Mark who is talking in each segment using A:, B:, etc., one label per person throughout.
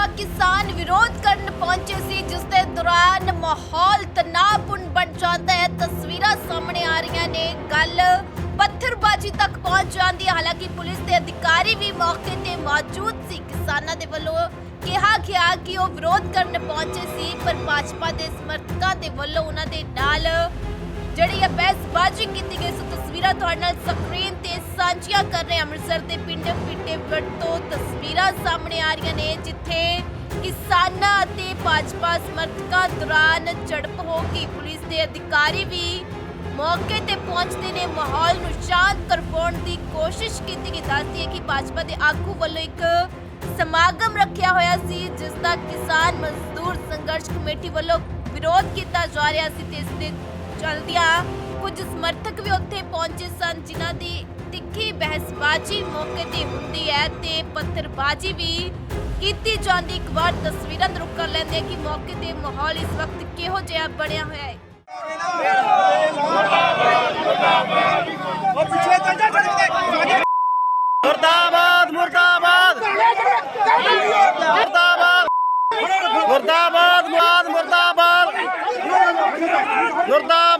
A: ਤਾਂ ਕਿਸਾਨ ਵਿਰੋਧ ਕਰਨ ਪਹੁੰਚੇ ਸੀ, ਜਿਸ ਦੇ ਦੌਰਾਨ ਮਾਹੌਲ ਤਣਾਅਪੂਰਨ ਬਣ ਜਾਂਦਾ ਹੈ। ਤਸਵੀਰਾਂ ਸਾਹਮਣੇ ਆ ਰਹੀਆਂ ਨੇ। ਗੱਲ ਪੱਥਰਬਾਜ਼ੀ ਤੱਕ ਪਹੁੰਚ ਜਾਂਦੀ ਹੈ। ਹਾਲਾਂਕਿ ਪੁਲਿਸ ਦੇ ਅਧਿਕਾਰੀ ਵੀ ਮੌਕੇ ਤੇ ਮੌਜੂਦ ਸੀ। ਕਿਸਾਨਾਂ ਦੇ ਵੱਲੋਂ ਕਿਹਾ ਗਿਆ ਕਿ ਉਹ ਵਿਰੋਧ ਕਰਨ ਪਹੁੰਚੇ ਸੀ, ਪਰ ਭਾਜਪਾ ਦੇ ਸਮਰਥਕਾਂ ਦੇ ਵੱਲੋਂ ਉਹਨਾਂ ਦੇ ਨਾਲ ਜਿਹੜੀ ਹੈ ਬਹਿਸਬਾਜ਼ੀ ਕੀਤੀ ਗਈ। ਸੋ ਤਸਵੀਰਾਂ ਤੁਹਾਡੇ ਨਾਲ ਸਕਰੀਨ ਤੇ ਸਾਂਝੀਆਂ ਕਰ ਰਹੇ ਅੰਮ੍ਰਿਤਸਰ ਦੇ ਪਿੰਡ ਪਿੱਟੇਵੜ ਤੋਂ ਤਸਵੀਰਾਂ ਸਾਹਮਣੇ ਆ ਰਹੀਆਂ ਨੇ, ਜਿੱਥੇ ਕਿਸਾਨਾਂ ਅਤੇ ਭਾਜਪਾ ਸਮਰਥਕਾਂ ਦੌਰਾਨ ਝੜਪ ਹੋ ਗਈ। ਪੁਲਿਸ ਦੇ ਅਧਿਕਾਰੀ ਵੀ ਮੌਕੇ ਤੇ ਪਹੁੰਚਦੇ ਨੇ। ਮਾਹੌਲ ਨੂੰ ਸ਼ਾਂਤ ਕਰਵਾਉਣ ਦੀ ਕੋਸ਼ਿਸ਼ ਕੀਤੀ ਗਈ। ਦੱਸਦੀ ਹੈ ਕਿ ਭਾਜਪਾ ਦੇ ਆਗੂ ਵੱਲੋਂ ਇੱਕ ਸਮਾਗਮ ਰੱਖਿਆ ਹੋਇਆ ਸੀ, ਜਿਸ ਦਾ ਕਿਸਾਨ ਮਜ਼ਦੂਰ ਸੰਘਰਸ਼ ਕਮੇਟੀ ਵੱਲੋਂ ਵਿਰੋਧ ਕੀਤਾ ਜਾ ਰਿਹਾ ਸੀ ਤੇ ਇਸ ਦੇ ਚਲਦਿਆਂ ਕੁਝ ਸਮਰਥਕ ਵੀ ਉੱਥੇ ਪਹੁੰਚੇ ਸਨ ਜਿਨ੍ਹਾਂ ਦੀ ਤਿੱਖੀ ਬਹਿਸਬਾਜ਼ੀ ਮੌਕੇ ਤੇ ਹੁੰਦੀ ਹੈ ਤੇ ਪੱਥਰਬਾਜ਼ੀ ਵੀ ਕੀਤੀ ਜਾਂਦੀ ਇੱਕ ਵਾਰ ਤਸਵੀਰਾਂ ਦਾ ਰੁਕ ਕਰ ਲੈਂਦੇ ਹਾਂ ਕਿ ਮੌਕੇ ਤੇ ਮਾਹੌਲ ਇਸ ਵਕਤ ਕਿਹੋ ਜਿਹਾ ਬਣਿਆ ਹੋਇਆ ਹੈ
B: ਮੁਰਦਾਬਾਦ ਮੁਰਦਾਬਾਦ ਮੁਰਦਾਬਾਦ ਮੁਰਦਾਬਾਦ ਮੁਰਾਦ ਮੁਰਦਾਬਾਦ ਮੁਰਦਾਬਾਦ ਮੁਰਦਾਬਾਦ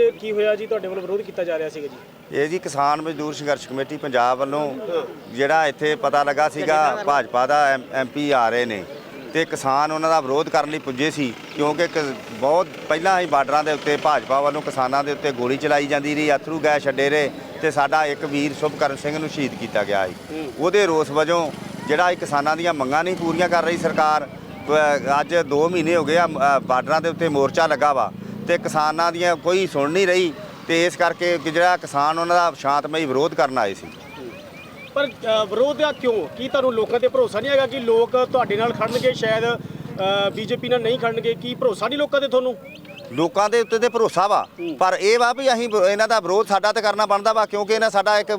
C: ਅੱਜ ਕੀ ਹੋਇਆ ਜੀ? ਤੁਹਾਡੇ ਵੱਲੋਂ ਵਿਰੋਧ ਕੀਤਾ ਜਾ ਰਿਹਾ ਸੀਗਾ ਜੀ।
B: ਇਹ ਜੀ ਕਿਸਾਨ ਮਜ਼ਦੂਰ ਸੰਘਰਸ਼ ਕਮੇਟੀ ਪੰਜਾਬ ਵੱਲੋਂ ਜਿਹੜਾ ਇੱਥੇ ਪਤਾ ਲੱਗਾ ਸੀਗਾ ਭਾਜਪਾ ਦਾ ਐਮਪੀ ਆ ਰਹੇ ਨੇ ਤੇ ਕਿਸਾਨ ਉਹਨਾਂ ਦਾ ਵਿਰੋਧ ਕਰਨ ਲਈ ਪੁੱਜੇ ਸੀ ਕਿਉਂਕਿ ਕ- ਬਹੁਤ ਪਹਿਲਾਂ ਹੀ ਬਾਰਡਰਾਂ ਦੇ ਉੱਤੇ ਭਾਜਪਾ ਵੱਲੋਂ ਕਿਸਾਨਾਂ ਦੇ ਉੱਤੇ ਗੋਲੀ ਚਲਾਈ ਜਾਂਦੀ ਰਹੀ ਅਥਰੂ ਗੈਸ ਛੱਡੇ ਰਹੇ ਤੇ ਸਾਡਾ ਇੱਕ ਵੀਰ ਸੁਭਕਰਨ ਸਿੰਘ ਨੂੰ ਸ਼ਹੀਦ ਕੀਤਾ ਗਿਆ ਸੀ। ਉਹਦੇ ਰੋਸ ਵਜੋਂ ਜਿਹੜਾ ਇਹ ਕਿਸਾਨਾਂ ਦੀਆਂ ਮੰਗਾਂ ਨਹੀਂ ਪੂਰੀਆਂ ਕਰ ਰਹੀ ਸਰਕਾਰ ਅ, ਅੱਜ 2 ਮਹੀਨੇ ਹੋ ਗਏ ਆ ਅ, ਬਾਰਡਰਾਂ ਦੇ ਉੱਤੇ ਮੋਰਚਾ ਲੱਗਾ ਵਾ। ਤੇ ਕਿਸਾਨਾਂ ਦੀਆਂ ਕੋਈ ਸੁਣ ਨਹੀਂ ਰਹੀ ਤੇ ਇਸ ਕਰਕੇ ਕਿ ਜਿਹੜਾ ਕਿਸਾਨ ਉਹਨਾਂ ਦਾ ਸ਼ਾਂਤਮਈ ਵਿਰੋਧ ਕਰਨ ਆਏ ਸੀ।
C: ਪਰ ਵਿਰੋਧ ਆ ਕਿਉਂ? ਕੀ ਤੁਹਾਨੂੰ ਲੋਕਾਂ ਤੇ ਭਰੋਸਾ ਨਹੀਂ ਹੈਗਾ ਕਿ ਲੋਕ ਤੁਹਾਡੇ ਨਾਲ ਖੜਨਗੇ, ਸ਼ਾਇਦ ਬੀਜੇਪੀ ਨਾਲ ਨਹੀਂ ਖੜਨਗੇ? ਕੀ ਭਰੋਸਾ ਨਹੀਂ ਲੋਕਾਂ ਤੇ ਤੁਹਾਨੂੰ?
B: ਲੋਕਾਂ ਦੇ ਉੱਤੇ ਤੇ ਭਰੋਸਾ ਵਾ। ਪਰ ਇਹ ਵਾ ਵੀ ਅਸੀਂ ਇਹਨਾਂ ਦਾ ਵਿਰੋਧ ਸਾਡਾ ਤੇ ਕਰਨਾ ਬਣਦਾ ਵਾ ਕਿਉਂਕਿ ਇਹਨਾਂ ਸਾਡਾ ਇੱਕ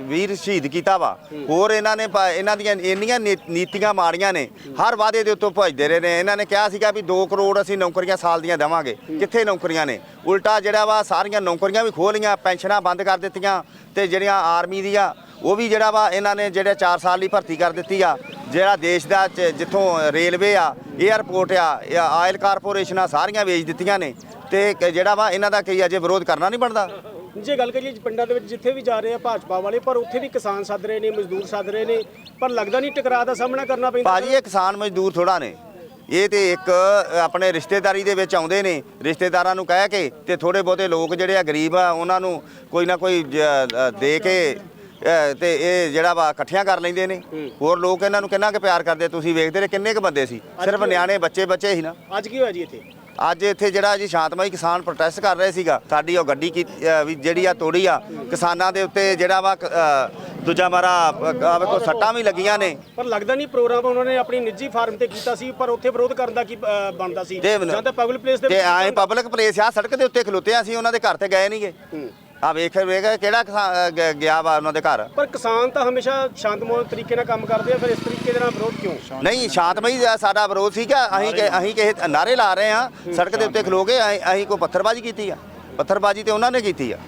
B: ਵੀਰ ਸ਼ਹੀਦ ਕੀਤਾ ਵਾ। ਹੋਰ ਇਹਨਾਂ ਨੇ ਇਹਨਾਂ ਦੀਆਂ ਇੰਨੀਆਂ ਨੀਤੀਆਂ ਮਾੜੀਆਂ ਨੇ ਹਰ ਵਾਅਦੇ ਦੇ ਉੱਤੋਂ ਭਜਦੇ ਰਹੇ ਨੇ। ਇਹਨਾਂ ਨੇ ਕਿਹਾ ਸੀਗਾ ਵੀ 2 ਕਰੋੜ ਅਸੀਂ ਨੌਕਰੀਆਂ ਸਾਲ ਦੀਆਂ ਦੇਵਾਂਗੇ। ਕਿੱਥੇ ਨੌਕਰੀਆਂ ਨੇ? ਉਲਟਾ ਜਿਹੜਾ ਵਾ ਸਾਰੀਆਂ ਨੌਕਰੀਆਂ ਵੀ ਖੋਹ ਲਈਆਂ ਪੈਨਸ਼ਨਾਂ ਬੰਦ ਕਰ ਦਿੱਤੀਆਂ ਤੇ ਜਿਹੜੀਆਂ ਆਰਮੀ ਦੀਆਂ ਉਹ ਵੀ ਜਿਹੜਾ ਵਾ ਇਹਨਾਂ ਨੇ ਜਿਹੜੇ 4 ਸਾਲ ਲਈ ਭਰਤੀ ਕਰ ਦਿੱਤੀ ਆ। ਜਿਹੜਾ ਦੇਸ਼ ਦਾ ਜਿੱਥੋਂ ਰੇਲਵੇ ਆ 에ਅਰਪੋਰਟ ਆ ਇਹ ਆਇਲ ਕਾਰਪੋਰੇਸ਼ਨਾਂ ਸਾਰੀਆਂ ਵੇਚ ਦਿੱਤੀਆਂ ਨੇ। ਤੇ ਜਿਹੜਾ ਵਾ ਇਹਨਾਂ ਦਾ ਕੀ ਅਜੇ ਵਿਰੋਧ ਕਰਨਾ ਨਹੀਂ ਬਣਦਾ।
C: ਜੇ ਗੱਲ ਕਰੀਏ ਪਿੰਡਾਂ ਦੇ ਵਿੱਚ ਜਿੱਥੇ ਵੀ ਜਾ ਰਹੇ ਆ ਭਾਜਪਾ ਵਾਲੇ ਪਰ ਉੱਥੇ ਵੀ ਕਿਸਾਨ ਸੱਦ ਰਹੇ ਨੇ ਮਜ਼ਦੂਰ ਸੱਦ ਰਹੇ ਨੇ ਪਰ ਲੱਗਦਾ ਨਹੀਂ ਟਕਰਾਅ ਦਾ ਸਾਹਮਣਾ ਕਰਨਾ ਪੈਂਦਾ।
B: ਭਾਜੀ ਇਹ ਕਿਸਾਨ ਮਜ਼ਦੂਰ ਥੋੜਾ ਨੇ। ਇਹ ਤੇ ਇੱਕ ਆਪਣੇ ਰਿਸ਼ਤੇਦਾਰੀ ਦੇ ਵਿੱਚ ਆਉਂਦੇ ਨੇ ਰਿਸ਼ਤੇਦਾਰਾਂ ਨੂੰ ਕਹਿ ਕੇ ਤੇ ਥੋੜੇ ਬਹੁਤੇ ਲੋਕ ਜਿਹੜੇ ਆ ਗਰੀਬ ਆ ਉਹਨਾਂ ਨੂੰ ਕੋਈ ਨਾ ਕੋਈ ਜ- ਦੇ ਕੇ ਤੇ ਇਹ ਜਿਹੜਾ ਵਾ ਇਕੱਠੀਆਂ ਕਰ ਲੈਂਦੇ ਨੇ। ਹੋਰ ਲੋਕ ਇਹਨਾਂ ਨੂੰ ਕਿੰਨਾ ਕੁ ਪਿਆਰ ਕਰਦੇ? ਤੁਸੀਂ ਵੇਖਦੇ ਨੇ ਕਿੰਨੇ ਕੁ ਬੰਦੇ ਸੀ? ਸਿਰਫ ਨਿਆਣੇ ਬੱਚੇ ਬੱਚੇ ਹੀ ਨਾ।
C: ਅੱਜ ਕੀ ਹੋਇਆ ਜੀ ਇੱਥੇ?
B: ਅੱਜ ਇੱਥੇ ਜਿਹੜਾ ਜੀ ਸ਼ਾਂਤਮਈ ਕਿਸਾਨ ਪ੍ਰੋਟੈਸਟ ਕਰ ਰਹੇ ਸੀਗਾ। ਸਾਡੀ ਉਹ ਗੱਡੀ ਕੀ ਵੀ ਜਿਹੜੀ ਆ ਤੋੜੀ ਆ ਕਿਸਾਨਾਂ ਦੇ ਉੱਤੇ ਜਿਹੜਾ ਵਾ ਕ- ਦੂਜਾ ਮਾਰਾ ਆ ਵੇਖੋ ਸੱਟਾਂ ਵੀ ਲੱਗੀਆਂ ਨੇ।
C: ਪਰ ਲੱਗਦਾ ਨਹੀਂ ਪ੍ਰੋਗਰਾਮ ਉਹਨਾਂ ਨੇ ਆਪਣੀ ਨਿੱਜੀ ਫਾਰਮ ਤੇ ਕੀਤਾ ਸੀ ਪਰ ਉੱਥੇ ਵਿਰੋਧ ਕਰਨ ਦਾ ਕੀ ਬਣਦਾ ਸੀ? ਜਾਂ ਤਾਂ ਪਬਲਿਕ ਪਲੇਸ ਦੇ
B: ਤੇ ਆਏ ਪਬਲਿਕ ਪਲੇਸ ਆ ਸੜਕ ਦੇ ਉੱਤੇ ਖਲੋਤੇ ਆ ਅਸੀਂ ਉਹਨਾਂ ਦੇ ਘਰ ਤੇ ਗਏ ਨਹੀਂਗੇ ਆ ਵੇਖ ਵੇਖ ਕਿਹੜਾ ਕਿਸਾਨ, ਗ- ਗਿਆ ਵਾ ਉਹਨਾਂ ਦੇ ਘਰ?
C: ਪਰ ਕਿਸਾਨ ਤਾਂ ਹਮੇਸ਼ਾ ਸ਼ਾਂਤਮਈ ਤਰੀਕੇ ਨਾਲ ਕੰਮ ਕਰਦੇ ਆ ਫਿਰ ਇਸ ਤਰੀਕੇ ਦੇ ਨਾਲ ਵਿਰੋਧ ਕਿਉਂ?
B: ਨਹੀਂ ਸ਼ਾਂਤਮਈ ਦਾ ਸਾਡਾ ਵਿਰੋਧ ਸੀਗਾ ਅਸੀਂ ਕਿ- ਅਸੀਂ ਕਿਸੇ ਨਾਰੇ ਲਾ ਰਹੇ ਆ ਸੜਕ ਦੇ ਉੱਤੇ ਖਲੋ ਕੇ ਅਸੀਂ ਅਸੀਂ ਕੋਈ ਪੱਥਰਬਾਜ਼ੀ ਕੀਤੀ ਆ। ਪੱਥਰਬਾਜ਼ੀ ਤੇ ਉਹਨਾਂ ਨੇ ਕੀਤੀ ਆ।